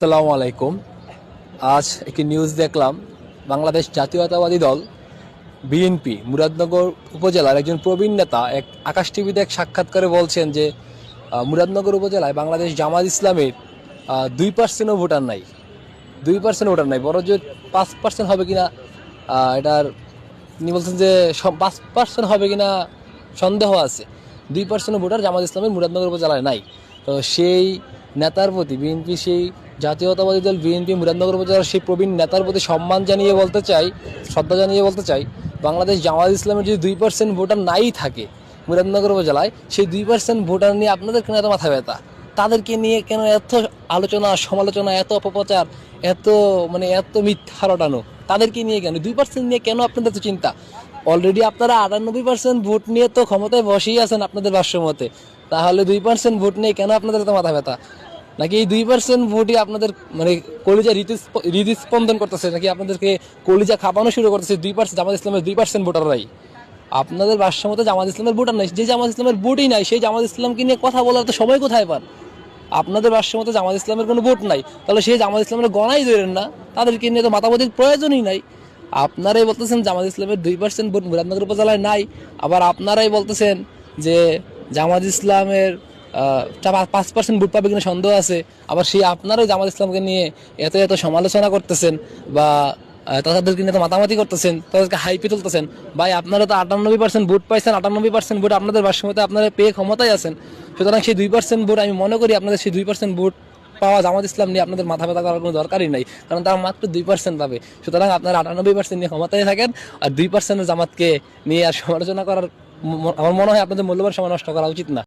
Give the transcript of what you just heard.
আসসালামু আলাইকুম। আজ একটি নিউজ দেখলাম। বাংলাদেশ জাতীয়তাবাদী দল বিএনপি মুরাদনগর উপজেলার একজন প্রবীণ নেতা এক আকাশ টিভিতে এক সাক্ষাৎকারে বলছেন যে মুরাদনগর উপজেলায় বাংলাদেশ জামাত ইসলামের দুই পার্সেন্টও ভোটার নাই। দুই পার্সেন্ট ভোটার নাই বড় যে পাঁচ পার্সেন্ট হবে কিনা এটার তিনি বলছেন যে পাঁচ পার্সেন্ট হবে কিনা সন্দেহ আছে। দুই পার্সেন্ট ভোটার জামাত ইসলামের মুরাদনগর উপজেলায় নাই। তো সেই নেতার প্রতি বিএনপি সেই জাতীয়তাবাদী দল বিএনপি মুরাদনগর উপজেলার সেই প্রবীণ নেতার প্রতি সম্মান জানিয়ে বলতে চাই, শ্রদ্ধা জানিয়ে বলতে চাই, বাংলাদেশ জামাত ইসলামের যদি দুই পার্সেন্ট ভোটার নাই থাকে মুরাদনগর উপজেলায়, সেই দুই পার্সেন্ট ভোটার নিয়ে আপনাদের কেন এত মাথা ব্যথা? তাদেরকে নিয়ে কেন এত আলোচনা, সমালোচনা, এত অপপ্রচার, এত মানে এত মিথ্যা রটানো তাদেরকে নিয়ে কেন? দুই পার্সেন্ট নিয়ে কেন আপনাদের এত চিন্তা? অলরেডি আপনারা আটানব্বই পার্সেন্ট ভোট নিয়ে তো ক্ষমতায় বসেই আছেন আপনাদের ভাষ্য মতে তাহলে দুই পার্সেন্ট ভোট নিয়ে কেন আপনাদের এত মাথা ব্যথা? নাকি এই দুই পার্সেন্ট ভোটই আপনাদের মানে কলিজা হৃদস্প- হৃদস্পন্দন করতেছে? নাকি আপনাদেরকে কলিজা খাপানো শুরু করতেছে দুই পার্সেন্ট জামাত ইসলামের দুই পার্সেন্ট ভোটাররাই। আপনাদের ভাষ্য মতো জামাত ইসলামের ভোটার নাই। যে জামাত ইসলামের ভোটই নাই, সেই জামাত ইসলামকে নিয়ে কথা বলার তো সময় কোথায় পান? আপনাদের ভাষ্য মতো জামাত ইসলামের কোনো ভোট নাই। তাহলে সেই জামাত ইসলামের গণাই ধরেন না। তাদেরকে নিয়ে তো মাতামাতির প্রয়োজনই নাই। আপনারাই বলতেছেন জামাত ইসলামের দুই পার্সেন্ট ভোট মুরাদনগর উপজেলায় নাই। আবার আপনারাই বলতেছেন যে জামাত ইসলামের পাঁচ পার্সেন্ট ভোট পাবে কিনা সন্দেহ আছে। আবার সেই আপনারাই জামাত ইসলামকে নিয়ে এত এত সমালোচনা করতেছেন বা তাদেরকে নিয়ে তো মাতামাতি করতেছেন, তাদেরকে হাইপে তুলতেছেন, ভাই আপনারা তো আটানব্বই পার্সেন্ট ভোট পাইছেন, আটানব্বই পার্সেন্ট ভোট আপনাদের ভাষ্যমতে আপনারা পেয়ে ক্ষমতায় আছেন। সুতরাং সেই দুই পার্সেন্ট ভোট আমি মনে করি আপনাদের সেই দুই পার্সেন্ট ভোট পাওয়া জামাত ইসলাম নিয়ে আপনাদের মাথা ব্যথা করার কোনো দরকারই নাই, কারণ তারা মাত্র দুই পার্সেন্ট পাবে। সুতরাং আপনারা আটানব্বই পার্সেন্ট নিয়ে ক্ষমতায় থাকেন আর দুই পার্সেন্টের জামাতকে নিয়ে আর সমালোচনা করার আমার মনে হয় আপনাদের মূল্যবান সময় নষ্ট করা উচিত না।